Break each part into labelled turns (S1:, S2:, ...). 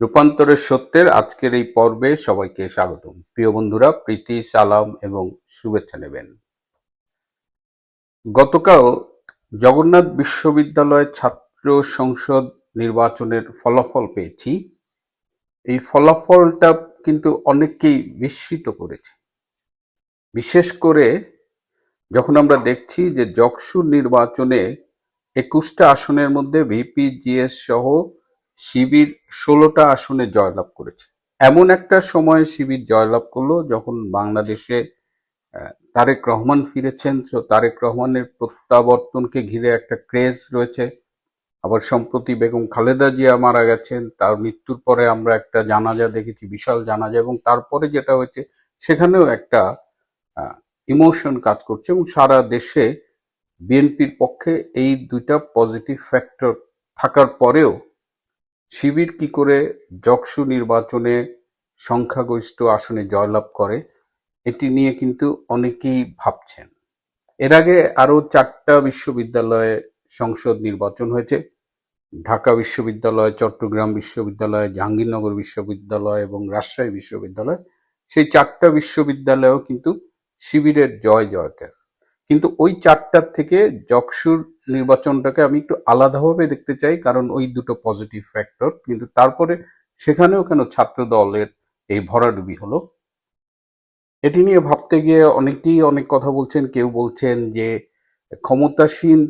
S1: রূপান্তরের সত্যের আজকের এই পর্বে সবাইকে স্বাগতম। প্রিয় বন্ধুরা, প্রীতি, সালাম এবং শুভেচ্ছা নেবেন। গতকাল জগন্নাথ বিশ্ববিদ্যালয় ছাত্র সংসদ নির্বাচনের ফলাফল পেয়েছি। এই ফলাফলটা কিন্তু অনেককেই বিস্মিত করেছে। বিশেষ করে যখন আমরা দেখছি যে জকসুর নির্বাচনে একুশটা আসনের মধ্যে ভিপি, জিএস সহ শিবির ষোলোটা আসনে জয়লাভ করেছে। এমন একটা সময় শিবির জয়লাভ করল যখন বাংলাদেশে তারেক রহমান ফিরেছেন। তো তারেক রহমানের প্রত্যাবর্তনকে ঘিরে একটা ক্রেজ রয়েছে। আবার সম্প্রতি বেগম খালেদা জিয়া মারা গেছেন। তার মৃত্যুর পরে আমরা একটা জানাজা দেখেছি, বিশাল জানাজা। এবং তারপরে যেটা হয়েছে, সেখানেও একটা ইমোশন কাজ করছে। এবং সারা দেশে বিএনপির পক্ষে এই দুইটা পজিটিভ ফ্যাক্টর থাকার পরেও শিবির কি করে জকসু নির্বাচনে সংখ্যাগরিষ্ঠ আসনে জয়লাভ করে, এটি নিয়ে কিন্তু অনেকেই ভাবছেন। এর আগে আরও চারটা বিশ্ববিদ্যালয়ে সংসদ নির্বাচন হয়েছে। ঢাকা বিশ্ববিদ্যালয়, চট্টগ্রাম বিশ্ববিদ্যালয়, জাহাঙ্গীরনগর বিশ্ববিদ্যালয় এবং রাজশাহী বিশ্ববিদ্যালয়, সেই চারটা বিশ্ববিদ্যালয়েও কিন্তু শিবিরের জয় জয়কার কিন্তু ওই চারটার থেকে জকসুর নির্বাচনটাকে আমি একটু আলাদাভাবে দেখতে চাই, কারণ ওই দুটো পজিটিভ ফ্যাক্টর কিন্তু তারপরে সেখানেও কেন ছাত্র দলের এই ভরাডুবি হলো? এটি নিয়ে ভাবতে গিয়ে অনেকেই অনেক কথা বলছেন, কেউ বলছেন যে ক্ষমতাসীন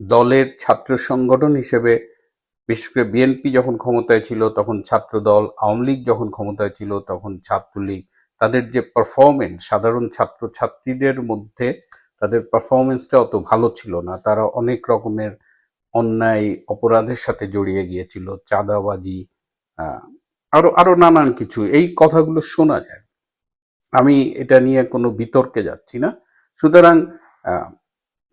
S1: দলের ছাত্র সংগঠন হিসেবে, বিশেষ করে বিএনপি যখন ক্ষমতায় ছিল, তখন ছাত্র দল আওয়ামী লীগ যখন ক্ষমতায় ছিল, তখন ছাত্রলীগ, তাদের যে পারফরমেন্স সাধারণ ছাত্র ছাত্রীদের মধ্যে তাদের পারফরমেন্সটা অত ভালো ছিল না। তারা অনেক রকমের অন্যায় অপরাধের সাথে জড়িয়ে গিয়েছিল চাঁদাবাজি আহ, আরও আরও নানান কিছু। এই কথাগুলো শোনা যায়। আমি এটা নিয়ে কোনো বিতর্কে যাচ্ছি না। সুতরাং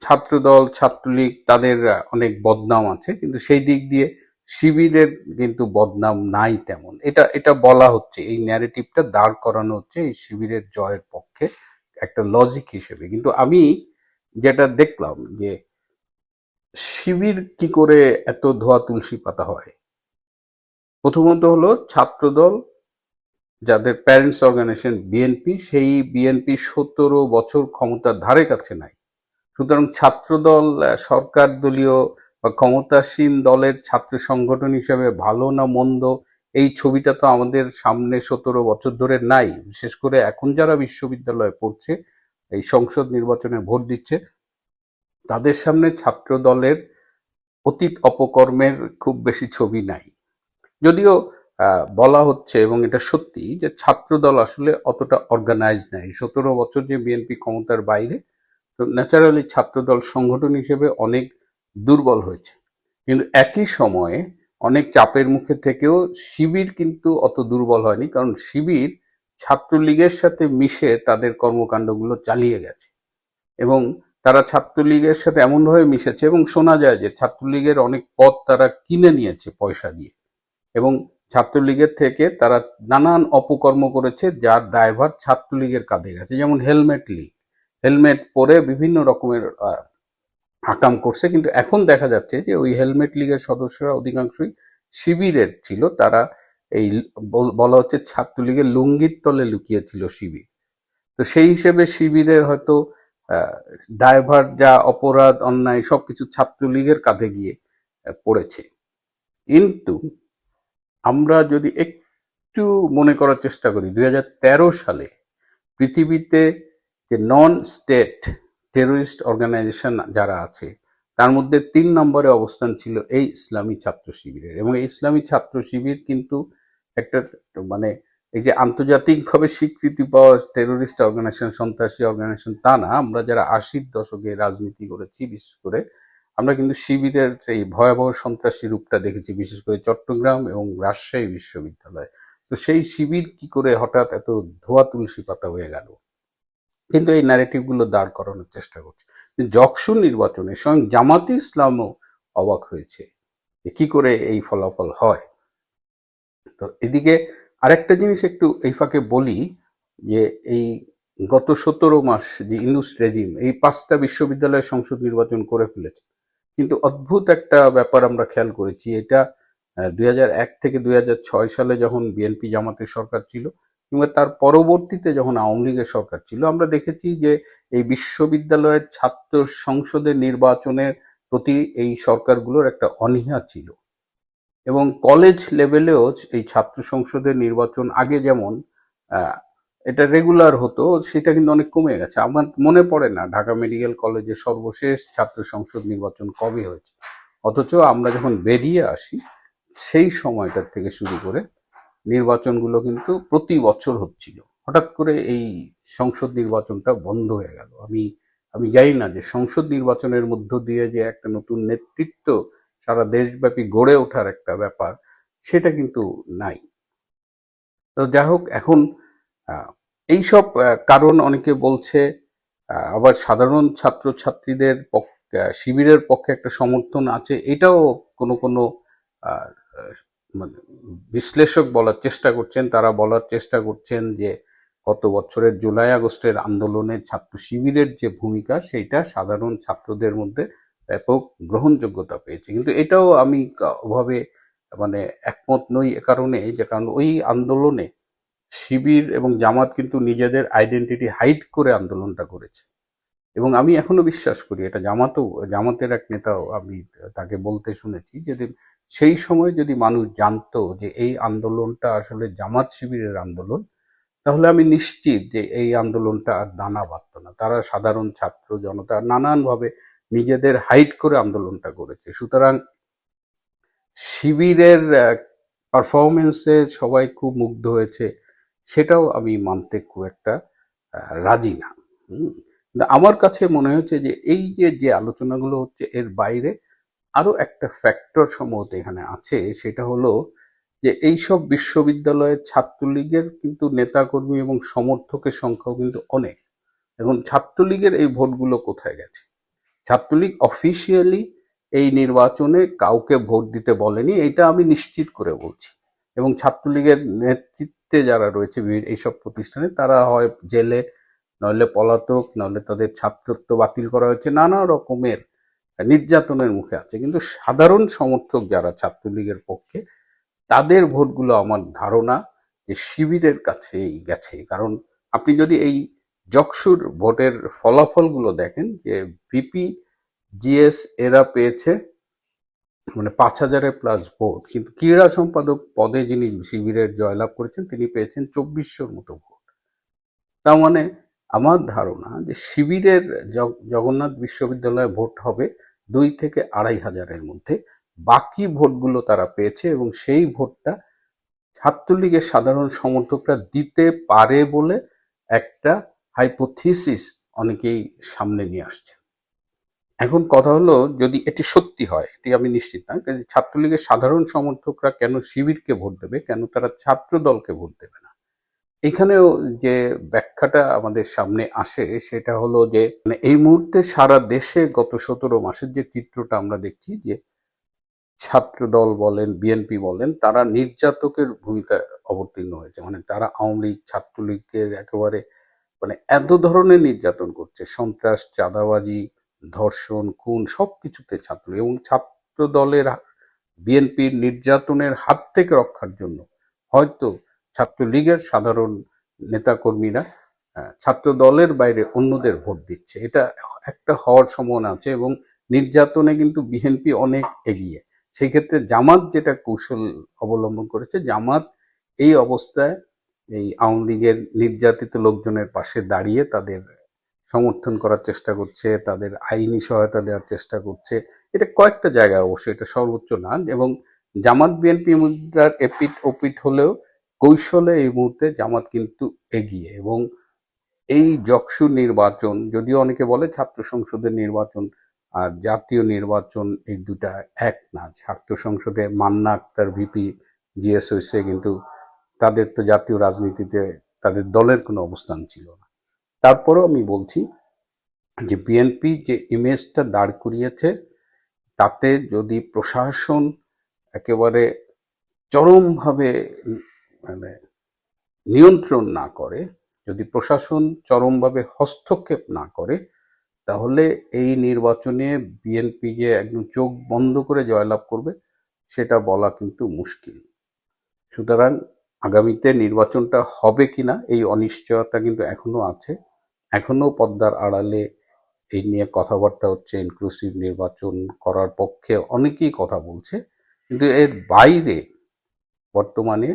S1: ছাত্রদল ছাত্রলীগ তাদের অনেক বদনাম আছে কিন্তু সেই দিক দিয়ে শিবিরের কিন্তু বদনাম নাই তেমন। এটা এটা বলা হচ্ছে এই ন্যারেটিভটা দাঁড় করানো হচ্ছে এই শিবিরের জয়ের পক্ষে। একটা লজিক হিসেবে। কিন্তু আমি যেটা দেখলাম যে শিবির কি করে এত ধোয়া তুলসী পাতা হয়? প্রথমত হলো ছাত্রদল, যাদের প্যারেন্টস অর্গানাইজেশন বিএনপি সেই বিএনপি সতেরো বছর ক্ষমতার ধারে কাছে নাই। সুতরাং ছাত্রদল সরকার দলীয় বা ক্ষমতাসীন দলের ছাত্র সংগঠন হিসেবে ভালো না মন্দ এই ছবিটা তো আমাদের সামনে সতেরো বছর ধরে নাই। বিশেষ করে এখন যারা বিশ্ববিদ্যালয়ে পড়ছে, এই সংসদ নির্বাচনে ভোট দিচ্ছে, তাদের সামনে ছাত্র দলের অতীত অপকর্মের খুব বেশি ছবি নাই। যদিও বলা হচ্ছে এবং এটা সত্যি যে ছাত্রদল আসলে অতটা অর্গানাইজ নাই। সতেরো বছর যে বিএনপি ক্ষমতার বাইরে, তো ন্যাচারালি ছাত্রদল সংগঠন হিসেবে অনেক দুর্বল হয়েছে। কিন্তু একই সময়ে অনেক চাপের মুখে থেকেও শিবির কিন্তু অত দুর্বল হয়নি, কারণ শিবির ছাত্রলীগের সাথে মিশে তাদের কর্মকাণ্ডগুলো চালিয়ে গেছে। এবং তারা ছাত্রলীগের সাথে এমনভাবে মিশেছে এবং শোনা যায় যে ছাত্রলীগের অনেক পদ তারা কিনে নিয়েছে পয়সা দিয়ে। এবং ছাত্রলীগের থেকে তারা নানান অপকর্ম করেছে যার দায়ভার ছাত্রলীগের কাঁধে গেছে, যেমন হেলমেট লীগ। হেলমেট পরে বিভিন্ন রকমের আকাম করছে, কিন্তু এখন দেখা যাচ্ছে যে ওই হেলমেট লীগের সদস্যরা অধিকাংশই শিবিরের ছিল, তারা এই বলা হচ্ছে ছাত্রলীগের লুঙ্গির তলে লুকিয়েছিল শিবির। তো সেই হিসেবে শিবিরের হয়তো ড্রাইভার যা অপরাধ, অন্যায় সবকিছু ছাত্রলীগের কাঁধে গিয়ে পড়েছে। কিন্তু আমরা যদি একটু মনে করার চেষ্টা করি দু হাজার তেরো সালে পৃথিবীতে যে নন স্টেট টেরোরিস্ট অর্গানাইজেশন যারা আছে, তার মধ্যে তিন নম্বরে অবস্থান ছিল এই ইসলামী ছাত্র শিবিরের। এবং এই ইসলামী ছাত্র শিবির কিন্তু একটা মানে এই যে আন্তর্জাতিকভাবে স্বীকৃতি পাওয়া টেরোরিস্ট অর্গানাইজেশন সন্ত্রাসী অর্গানাইজেশন তা না, আমরা যারা আশির দশকে রাজনীতি করেছি, বিশেষ করে আমরা কিন্তু শিবিরের এই ভয়াবহ সন্ত্রাসী রূপটা দেখেছি, বিশেষ করে চট্টগ্রাম এবং রাজশাহী বিশ্ববিদ্যালয়। তো সেই শিবির কি করে হঠাৎ এত ধোয়া তুলসী পাতা হয়ে গেল? কিন্তু এই ন্যারেটিভগুলো দাঁড় করানোর চেষ্টা করছে। জকসু নির্বাচনে স্বয়ং জামাতি ইসলামও অবাক হয়েছে কি করে এই ফলাফল হয়। তো এদিকে আরেকটা জিনিস একটু এই ফাঁকে বলি যে এই গত সতেরো মাস যে ইনুস রেজিম এই পাঁচটা বিশ্ববিদ্যালয়ের সংসদ নির্বাচন করে ফেলেছে। কিন্তু অদ্ভুত একটা ব্যাপার আমরা খেয়াল করেছি, এটা দুই থেকে দুই সালে যখন বিএনপি জামাতের সরকার ছিল কিংবা তার পরবর্তীতে যখন আওয়ামী লীগের সরকার ছিল, আমরা দেখেছি যে এই বিশ্ববিদ্যালয়ের ছাত্র সংসদের নির্বাচনের প্রতি এই সরকারগুলোর একটা অনীহা ছিল। এবং কলেজ লেভেলেও এই ছাত্র সংসদের নির্বাচন আগে যেমন এটা রেগুলার হতো, সেটা কিন্তু অনেক কমে গেছে। আমার মনে পড়ে না ঢাকা মেডিকেল কলেজে সর্বশেষ ছাত্র সংসদ নির্বাচন কবে হয়েছে। অথচ আমরা যখন বেরিয়ে আসি, সেই সময়টার থেকে শুরু করে নির্বাচনগুলো কিন্তু প্রতি বছর হচ্ছিল। হঠাৎ করে এই সংসদ নির্বাচনটা বন্ধ হয়ে গেল। আমি আমি জানি না যে সংসদ নির্বাচনের মধ্য দিয়ে যে একটা নতুন নেতৃত্ব সারা দেশব্যাপী গড়ে ওঠার একটা ব্যাপার, সেটা কিন্তু নাই। তো যাই হোক, এখন এইসব কারণ অনেকে বলছে আবার সাধারণ ছাত্রছাত্রীদের শিবিরের পক্ষে একটা সমর্থন আছে, এটাও কোনো কোনো মানে বিশ্লেষক বলার চেষ্টা করছেন, তারা বলার চেষ্টা করছেন যে গত বছরের জুলাই আগস্টের আন্দোলনে ছাত্র শিবিরের যে ভূমিকা, সেইটা সাধারণ ছাত্রদের মধ্যে ব্যাপক গ্রহণযোগ্যতা পেয়েছে। কিন্তু এটাও আমি ওভাবে মানে একমত নই এ কারণে যে কারণ ওই আন্দোলনে শিবির এবং জামাত কিন্তু নিজেদের আইডেন্টিটি হাইড করে আন্দোলনটা করেছে। এবং আমি এখনও বিশ্বাস করি, এটা জামাতও, জামাতের এক নেতাও আমি তাকে বলতে শুনেছি যে সেই সময় যদি মানুষ জানতো যে এই আন্দোলনটা আসলে জামাত শিবিরের আন্দোলন, তাহলে আমি নিশ্চিত যে এই আন্দোলনটা আর দানা বাঁধত না। তারা সাধারণ ছাত্র জনতা নানানভাবে নিজেদের হাইট করে আন্দোলনটা করেছে। সুতরাং শিবিরের পারফরমেন্সে সবাই খুব মুগ্ধ হয়েছে, সেটাও আমি মানতে খুব একটা রাজি না। আমার কাছে মনে হচ্ছে যে এই যে যে আলোচনাগুলো হচ্ছে এর বাইরে আরও একটা ফ্যাক্টর সম্ভবত এখানে আছে, সেটা হলো যে এইসব বিশ্ববিদ্যালয়ের ছাত্রলীগের কিন্তু নেতাকর্মী এবং সমর্থকের সংখ্যাও কিন্তু অনেক। এখন ছাত্রলীগের এই ভোটগুলো কোথায় গেছে? ছাত্রলীগ অফিসিয়ালি এই নির্বাচনে কাউকে ভোট দিতে বলেনি, এটা আমি নিশ্চিত করে বলছি। এবং ছাত্রলীগের নেতৃত্বে যারা রয়েছে এইসব প্রতিষ্ঠানে, তারা হয় জেলে, নইলে পলাতক, নইলে তাদের ছাত্রত্ব বাতিল করা হয়েছে, নানা রকমের নির্যাতনের মুখে আছে। কিন্তু সাধারণ সমর্থক যারা ছাত্রলীগের পক্ষে, তাদের ভোটগুলো আমার ধারণা যে শিবিরের কাছেই গেছে। কারণ আপনি যদি এই জকসুর ভোটের ফলাফলগুলো দেখেন যে ভিপি, জিএস এরা পেয়েছে মানে পাঁচ হাজারের প্লাস ভোট, কিন্তু ক্রীড়া সম্পাদক পদে যিনি শিবিরের জয়লাভ করেছেন, তিনি পেয়েছেন চব্বিশশোর মতো ভোট। তার মানে আমার ধারণা যে শিবিরের জগন্নাথ বিশ্ববিদ্যালয়ে ভোট হবে দুই থেকে আড়াই হাজারের মধ্যে বাকি ভোটগুলো তারা পেয়েছে এবং সেই ভোটটা ছাত্রলীগের সাধারণ সমর্থকরা দিতে পারে বলে একটা হাইপোথিসিস অনেকেই সামনে নিয়ে আসছে। এখন কথা হলো, যদি এটি সত্যি হয়, এটি আমি নিশ্চিত না ছাত্রলীগের সাধারণ সমর্থকরা কেন শিবিরকে ভোট দেবে, কেন তারা ছাত্র দলকে ভোট দেবে না? এখানেও যে ব্যাখ্যাটা আমাদের সামনে আসে, সেটা হলো যে মানে এই মুহূর্তে সারা দেশে গত সতেরো মাসের যে চিত্রটা আমরা দেখছি যে ছাত্র দল বলেন, বিএনপি বলেন, তারা নির্যাতকের ভূমিকা অবতীর্ণ হয়েছে। মানে তারা আওয়ামী লীগ, ছাত্রলীগের একেবারে মানে এত ধরনের নির্যাতন করছে। সন্ত্রাস, চাঁদাবাজি, ধর্ষণ, খুন সব কিছুতে ছাত্র। এবং ছাত্র দলের বিএনপির নির্যাতনের হাত থেকে রক্ষার জন্য হয়তো ছাত্রলীগের সাধারণ নেতাকর্মীরা ছাত্র দলের বাইরে অন্যদের ভোট দিচ্ছে। এটা একটা হওয়ার সম্ভাবনা আছে এবং নির্যাতনে কিন্তু বিএনপি অনেক এগিয়ে। সেই ক্ষেত্রে জামাত যেটা কৌশল অবলম্বন করেছে, জামাত এই অবস্থায় এই আওয়ামী লীগের নির্যাতিত লোকজনের পাশে দাঁড়িয়ে তাদের সমর্থন করার চেষ্টা করছে, তাদের আইনি সহায়তা দেওয়ার চেষ্টা করছে। এটা কয়েকটা জায়গায় অবশ্যই, এটা সর্বোচ্চ না। এবং জামাত বিএনপি মুদ্রার এপিট ওপিট হলেও কৌশলে এই মুহূর্তে জামাত কিন্তু এগিয়ে এবং এই জকসু নির্বাচন, যদিও অনেকে বলে ছাত্র সংসদের নির্বাচন আর জাতীয় নির্বাচন এই দুটা এক না। ছাত্র সংসদে মান্না আক্তার, ভিপি জিএস হয়েছে কিন্তু তাদের তো জাতীয় রাজনীতিতে তাদের দলের কোনো অবস্থান ছিল না। তারপরেও আমি বলছি যে বিএনপি যে ইমেজটা দাঁড় করিয়েছে, তাতে যদি প্রশাসন একেবারে চরমভাবে মানে নিয়ন্ত্রণ না করে, যদি প্রশাসন চরমভাবে হস্তক্ষেপ না করে, তাহলে এই নির্বাচনে বিএনপি যে একদম চোখ বন্ধ করে জয়লাভ করবে, সেটা বলা কিন্তু মুশকিল। সুতরাং আগামীতে নির্বাচনটা হবে কিনা, এই অনিশ্চয়তা কিন্তু এখনও আছে। এখনও পদ্মার আড়ালে এই নিয়ে কথাবার্তা হচ্ছে ইনক্লুসিভ নির্বাচন করার পক্ষে অনেকেই কথা বলছে, কিন্তু এর বাইরে বর্তমানে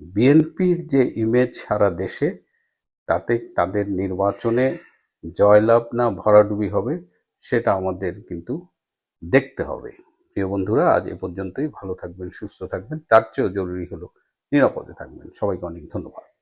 S1: বিএনপির যে ইমেজ সারা দেশে, তাতে তাদের নির্বাচনে জয়লাভ না ভরাডুবি হবে, সেটা আমাদের কিন্তু দেখতে হবে। প্রিয় বন্ধুরা, আজ এ পর্যন্তই। ভালো থাকবেন, সুস্থ থাকবেন। তার চেয়েও জরুরি হলো নিরাপদে থাকবেন। সবাইকে অনেক ধন্যবাদ।